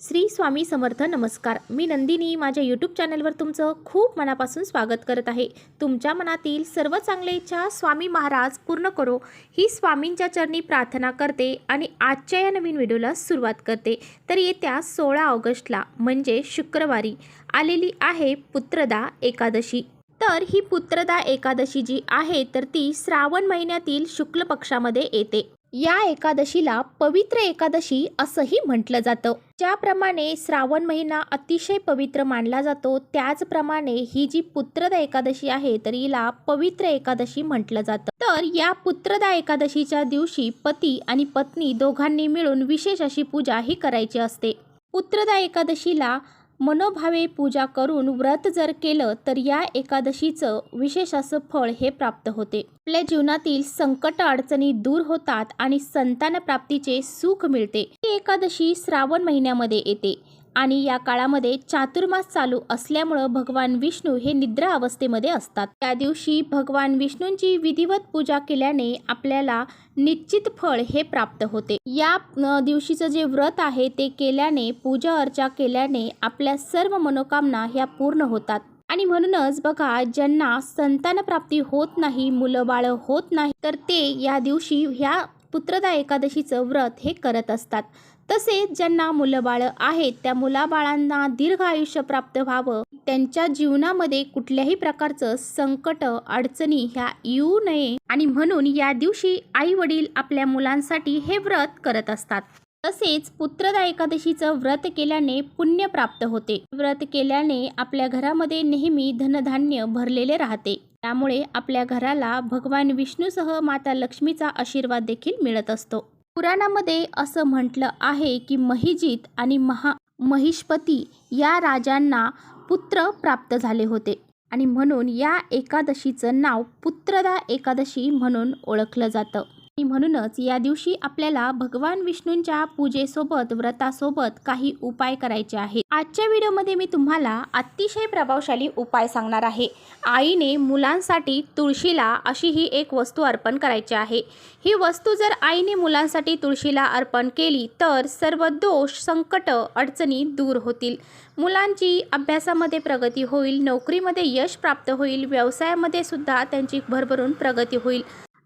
श्री स्वामी समर्थ नमस्कार. मी नंदिनी. माझ्या यूट्यूब चॅनलवर तुमचं खूप मनापासून स्वागत करत आहे. तुमच्या मनातील सर्व चांगले इच्छा स्वामी महाराज पूर्ण करो. ही स्वामींच्या चरणी प्रार्थना करते आणि आजच्या या नवीन व्हिडिओला सुरुवात करते. तर येत्या सोळा ऑगस्टला म्हणजे शुक्रवारी आलेली आहे पुत्रदा एकादशी. तर ही पुत्रदा एकादशी जी आहे तर ती श्रावण महिन्यातील शुक्ल पक्षामध्ये येते. या एकादशीला पवित्र एकादशी असंही म्हटलं जातं. ज्याप्रमाणे श्रावण महिना अतिशय पवित्र मानला जातो त्याचप्रमाणे ही जी पुत्रदा एकादशी आहे तर हिला पवित्र एकादशी म्हटलं जातं. तर या पुत्रदा एकादशीच्या दिवशी पती आणि पत्नी दोघांनी मिळून विशेष अशी पूजा ही करायची असते. पुत्रदा एकादशीला मनोभावे पूजा करून व्रत जर केलं तर या एकादशीचं विशेष असं फळ हे प्राप्त होते. आपल्या जीवनातील संकट अडचणी दूर होतात आणि संतान प्राप्तीचे सुख मिळते. ही एकादशी श्रावण महिन्यामध्ये येते. आणि या काळामध्ये चातुर्मास चालू असल्यामुळं भगवान विष्णू हे निद्रा अवस्थेमध्ये असतात. त्या दिवशी भगवान विष्णूंची विधिवत पूजा केल्याने आपल्याला निश्चित फळ हे प्राप्त होते. या दिवशीचं जे व्रत आहे ते केल्याने पूजा अर्चा केल्याने आपल्या सर्व मनोकामना ह्या पूर्ण होतात. आणि म्हणूनच बघा ज्यांना संतान प्राप्ती होत नाही मुलं बाळं होत नाही तर ते या दिवशी ह्या पुत्रदा एकादशीचं व्रत हे करत असतात. तसेच ज्यांना मुलंबाळं आहेत त्या मुलाबाळांना दीर्घ आयुष्य प्राप्त व्हावं. त्यांच्या जीवनामध्ये कुठल्याही प्रकारचं संकट अडचणी ह्या येऊ नये आणि म्हणून या दिवशी आई वडील आपल्या मुलांसाठी हे व्रत करत असतात. तसेच पुत्रदा एकादशीचं व्रत केल्याने पुण्य प्राप्त होते. व्रत केल्याने आपल्या घरामध्ये नेहमी धनधान्य भरलेले राहते. त्यामुळे आपल्या घराला भगवान विष्णूसह माता लक्ष्मीचा आशीर्वाद देखील मिळत असतो. पुराणामध्ये असं म्हटलं आहे की महिजित आणि महा महिष्पती या राजांना पुत्र प्राप्त झाले होते. आणि म्हणून या एकादशीचं नाव पुत्रदा एकादशी म्हणून ओळखलं जातं. आणि म्हणूनच या दिवशी आपल्याला भगवान विष्णूंच्या पूजेसोबत व्रतासोबत काही उपाय करायचे आहेत. आजच्या व्हिडिओमध्ये मी तुम्हाला अतिशय प्रभावशाली उपाय सांगणार आहे. आईने मुलांसाठी तुळशीला अशी ही एक वस्तू अर्पण करायची आहे. ही वस्तू जर आईने मुलांसाठी तुळशीला अर्पण केली तर सर्व दोष संकट अडचणी दूर होतील. मुलांची अभ्यासामध्ये प्रगती होईल नोकरीमध्ये यश प्राप्त होईल व्यवसायामध्ये सुद्धा त्यांची भरभरून प्रगती होईल.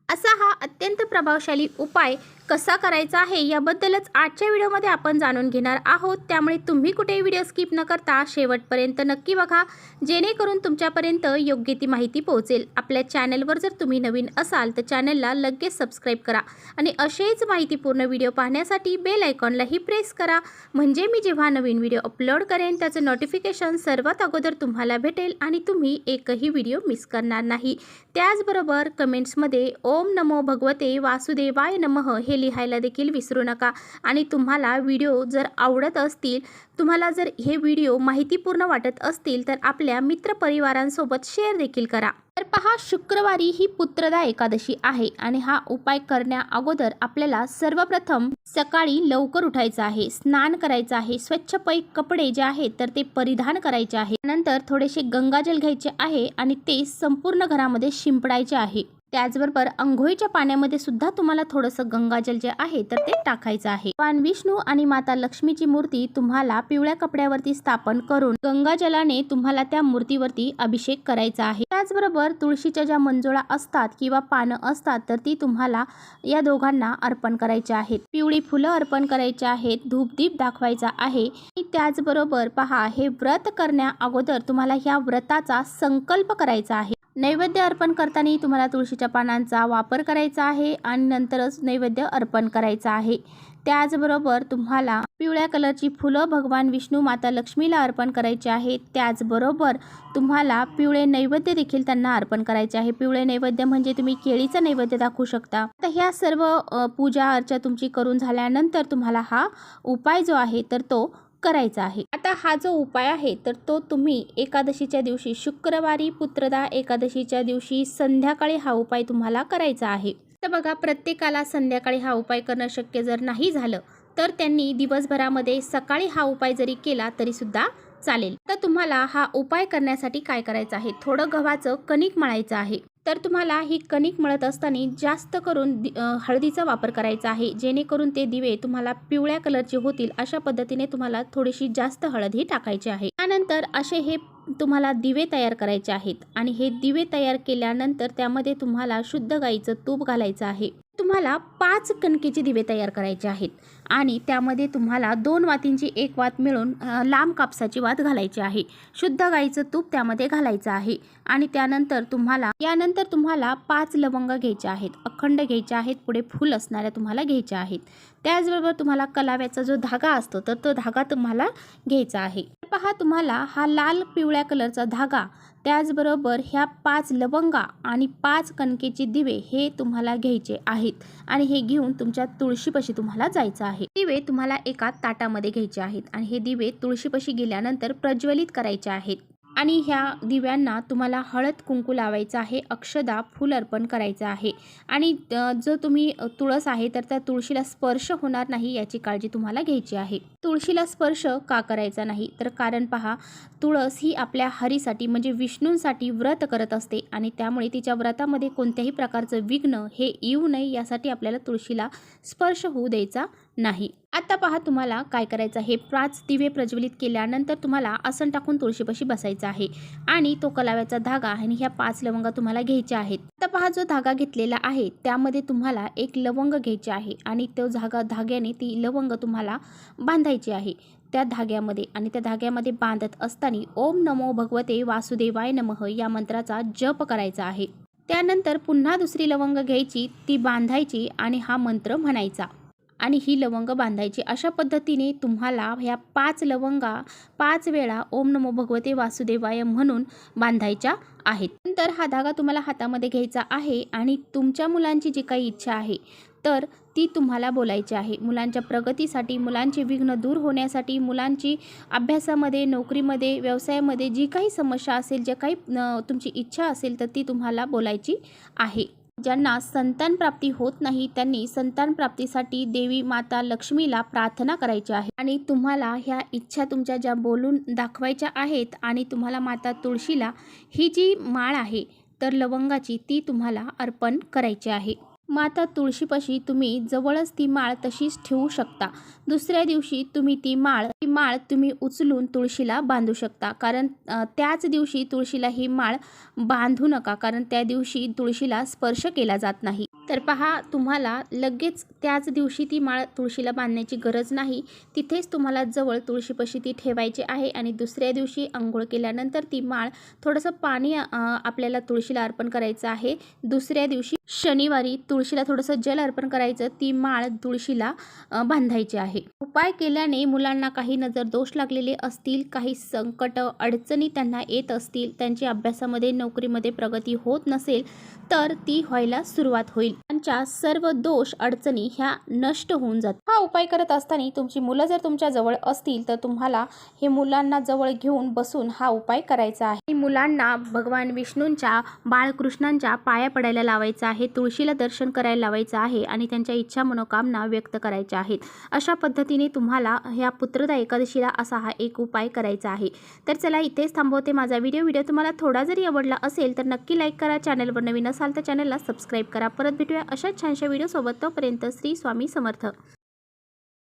असा हा अत्यंत प्रभावशाली उपाय कसा करायचा आहे याबद्दलच आजच्या व्हिडिओमध्ये आपण जाणून घेणार आहोत. त्यामुळे तुम्ही कुठेही व्हिडिओ स्किप न करता शेवटपर्यंत नक्की बघा जेणेकरून तुमच्यापर्यंत योग्य ती माहिती पोहोचेल. आपल्या चॅनलवर जर तुम्ही नवीन असाल तर चॅनलला लगेच सबस्क्राईब करा आणि असेच माहितीपूर्ण व्हिडिओ पाहण्यासाठी बेल आयकॉनलाही प्रेस करा. म्हणजे मी जेव्हा नवीन व्हिडिओ अपलोड करेन त्याचं नोटिफिकेशन सर्वात अगोदर तुम्हाला भेटेल आणि तुम्ही एकही व्हिडिओ मिस करणार नाही. त्याचबरोबर कमेंट्समध्ये ओ ओम नमो भगवते वासुदेवाय नमः हे लिहायला देखील विसरू नका. आणि तुम्हाला व्हिडिओ जर आवडत असतील तुम्हाला जर हे व्हिडिओ माहितीपूर्ण वाटत असतील तर आपल्या मित्रपरिवारांसोबत शेअर देखील करा. तर पहा शुक्रवारी ही पुत्रदा एकादशी आहे आणि हा उपाय करण्या अगोदर आपल्याला सर्वप्रथम सकाळी लवकर उठायचं आहे स्नान करायचं आहे स्वच्छ पै कपडे जे आहेत तर ते परिधान करायचे आहे. नंतर थोडेसे गंगाजल घ्यायचे आहे आणि ते संपूर्ण घरामध्ये शिंपडायचे आहे. त्याचबरोबर अंघोळीच्या पाण्यामध्ये सुद्धा तुम्हाला थोडंसं गंगाजल जे आहे तर ते टाकायचं आहे. भगवान विष्णू आणि माता लक्ष्मीची मूर्ती तुम्हाला पिवळ्या कपड्यावरती स्थापन करून गंगाजलाने तुम्हाला त्या मूर्तीवरती अभिषेक करायचा आहे. त्याचबरोबर तुळशीच्या ज्या मंजुळा असतात किंवा पानं असतात तर ती तुम्हाला या दोघांना अर्पण करायच्या आहेत. पिवळी फुलं अर्पण करायची आहेत धूपदीप दाखवायचा आहे. त्याचबरोबर पहा हे व्रत करण्या अगोदर तुम्हाला ह्या व्रताचा संकल्प करायचा आहे. नैवेद्य अर्पण करताना तुम्हाला तुळशीच्या पानांचा वापर करायचा आहे आणि नंतरच नैवेद्य अर्पण करायचा आहे. त्याचबरोबर तुम्हाला पिवळ्या कलरची फुलं भगवान विष्णू माता लक्ष्मीला अर्पण करायचे आहे. त्याचबरोबर तुम्हाला पिवळे नैवेद्य देखील त्यांना अर्पण करायचे आहे. पिवळे नैवेद्य म्हणजे तुम्ही केळीचा नैवेद्य दाखवू शकता. तर ह्या सर्व पूजा अर्चा तुमची करून झाल्यानंतर तुम्हाला हा उपाय जो आहे तर तो करायचा आहे. आता हा जो उपाय आहे तर तो तुम्ही एकादशीच्या दिवशी शुक्रवारी पुत्रदा एकादशीच्या दिवशी संध्याकाळी हा उपाय तुम्हाला करायचा आहे. तर बघा प्रत्येकाला संध्याकाळी हा उपाय करणं शक्य जर नाही झालं तर त्यांनी दिवसभरामध्ये सकाळी हा उपाय जरी केला तरी सुद्धा चालेल. तर तुम्हाला हा उपाय करण्यासाठी काय करायचं आहे? थोडं गव्हाचं कणिक मळायचं आहे. तर तुम्हाला ही कणिक मळत असताना जास्त करून दि हळदीचा वापर करायचा आहे. जेणेकरून ते दिवे तुम्हाला पिवळ्या कलरचे होतील अशा पद्धतीने तुम्हाला थोडीशी जास्त हळद ही टाकायची आहे. त्यानंतर असे हे तुम्हाला दिवे तयार करायचे आहेत आणि हे दिवे तयार केल्यानंतर त्यामध्ये तुम्हाला शुद्ध गाईचं तूप घालायचं आहे. तुम्हाला पाच कणकेचे दिवे तयार करायचे आहेत. आणि त्यामध्ये तुम्हाला दोन वातींची एक वात मिळून लांब कापसाची वात घालायची आहे. शुद्ध गाईचं तूप त्यामध्ये घालायचं आहे. आणि त्यानंतर तुम्हाला यानंतर तुम्हाला पाच लवंग घ्यायचे आहेत. अखंड घ्यायचे आहेत. पुढे फूल असणाऱ्या तुम्हाला घ्यायच्या आहेत. त्याचबरोबर तुम्हाला कलाव्याचा जो धागा असतो तर तो धागा तुम्हाला घ्यायचा आहे. पहा तुम्हाला हा लाल पिवळ्या कलरचा धागा त्याचबरोबर ह्या पाच लवंगा आणि पाच कणकेचे दिवे हे तुम्हाला घ्यायचे आहेत. आणि हे घेऊन तुमच्या तुळशीपाशी तुम्हाला जायचं आहे. दिवे तुम्हाला एका ताटामध्ये घ्यायचे आहेत. आणि हे दिवे तुळशीपाशी गेल्यानंतर प्रज्वलित करायचे आहेत. आणि ह्या दिव्यांना तुम्हाला हळद कुंकू लावायचं आहे अक्षदा फूल अर्पण करायचं आहे. आणि जो तुम्ही तुळस आहे तर त्या तुळशीला स्पर्श होणार नाही याची काळजी तुम्हाला घ्यायची आहे. तुळशीला स्पर्श का करायचा नाही? तर कारण पहा तुळस ही आपल्या हरीसाठी म्हणजे विष्णूंसाठी व्रत करत असते आणि त्यामुळे तिच्या व्रतामध्ये कोणत्याही प्रकारचं विघ्न हे येऊ नये यासाठी आपल्याला तुळशीला स्पर्श होऊ द्यायचा नाही. आता पहा तुम्हाला काय करायचं आहे. पाच दिवे प्रज्वलित केल्यानंतर तुम्हाला आसन टाकून तुळशीपाशी बसायचं आहे. आणि तो कलाव्याचा धागा आणि ह्या पाच लवंगा तुम्हाला घ्यायच्या आहेत. आता पहा जो धागा घेतलेला आहे त्यामध्ये तुम्हाला एक लवंग घ्यायचे आहे आणि तो धागा धाग्याने ती लवंग तुम्हाला बांधायची आहे. त्या धाग्यामध्ये आणि त्या धाग्यामध्ये बांधत असताना ओम नमो भगवते वासुदेवाय नमः या मंत्राचा जप करायचा आहे. त्यानंतर पुन्हा दुसरी लवंग घ्यायची ती बांधायची आणि हा मंत्र म्हणायचा. आणि ही लवंग बांधायची. अशा पद्धतीने तुम्हाला ह्या पाच लवंगा पाच वेळा ओम नमो भगवते वासुदेवाय म्हणून बांधायच्या आहेत. नंतर हा धागा तुम्हाला हातामध्ये घ्यायचा आहे आणि तुमच्या मुलांची जी काही इच्छा आहे तर ती तुम्हाला बोलायची आहे. मुलांच्या प्रगतीसाठी मुलांचे विघ्न दूर होण्यासाठी मुलांची अभ्यासामध्ये नोकरीमध्ये व्यवसायामध्ये जी काही समस्या असेल जे काही तुमची इच्छा असेल तर ती तुम्हाला बोलायची आहे. ज्यांना संतानप्राप्ती होत नाही त्यांनी संतानप्राप्तीसाठी देवी माता लक्ष्मीला प्रार्थना करायची आहे. आणि तुम्हाला ह्या इच्छा तुमच्या ज्या बोलून दाखवायच्या आहेत आणि तुम्हाला माता तुळशीला ही जी माळ आहे तर लवंगाची ती तुम्हाला अर्पण करायची आहे. माता तुळशीपाशी तुम्ही जवळच ती माळ तशीच ठेवू शकता. दुसऱ्या दिवशी तुम्ही ती माळ ती माळ तुम्ही उचलून तुळशीला बांधू शकता. कारण त्याच दिवशी तुळशीला ही माळ बांधू नका. कारण त्या दिवशी तुळशीला स्पर्श केला जात नाही. तर पहा तुम्हाला लगेच त्याच दिवशी ती माळ तुळशीला बांधण्याची गरज नाही. तिथेच तुम्हाला जवळ तुळशीपाशी ती ठेवायची आहे आणि दुसऱ्या दिवशी आंघोळ केल्यानंतर ती माळ थोडंसं पाणी आपल्याला तुळशीला अर्पण करायचं आहे. दुसऱ्या दिवशी शनिवारी तुळशीला थोडंसं जल अर्पण करायचं ती माळ तुळशीला बांधायची आहे. उपाय केल्याने मुलांना काही नजर दोष लागलेले असतील काही संकट अडचणी त्यांना येत असतील त्यांची अभ्यासामध्ये नोकरीमध्ये प्रगती होत नसेल तर ती व्हायला सुरुवात होईल. त्यांच्या सर्व दोष अडचणी ह्या नष्ट होऊन जातात. हा उपाय करत असताना तुमची मुलं जर तुमच्या जवळ असतील तर तुम्हाला हे मुलांना जवळ घेऊन बसून हा उपाय करायचा आहे. मुलांना भगवान विष्णूंच्या बाळकृष्णांच्या पाया पडायला लावायचा आहे तुळशीला दर्शन करायला लावायचं आहे आणि त्यांच्या इच्छा मनोकामना व्यक्त करायच्या आहेत. अशा पद्धतीने तुम्हाला ह्या पुत्रदा एकादशीला असा हा एक उपाय करायचा आहे. तर चला इथेच थांबवते माझा व्हिडिओ. व्हिडिओ तुम्हाला थोडा जरी आवडला असेल तर नक्की लाईक करा. चॅनलवर नवीन असाल तर चॅनलला सबस्क्राईब करा. परत भेटूया अशाच छानशा व्हिडिओसोबत तोपर्यंत श्री स्वामी समर्थ.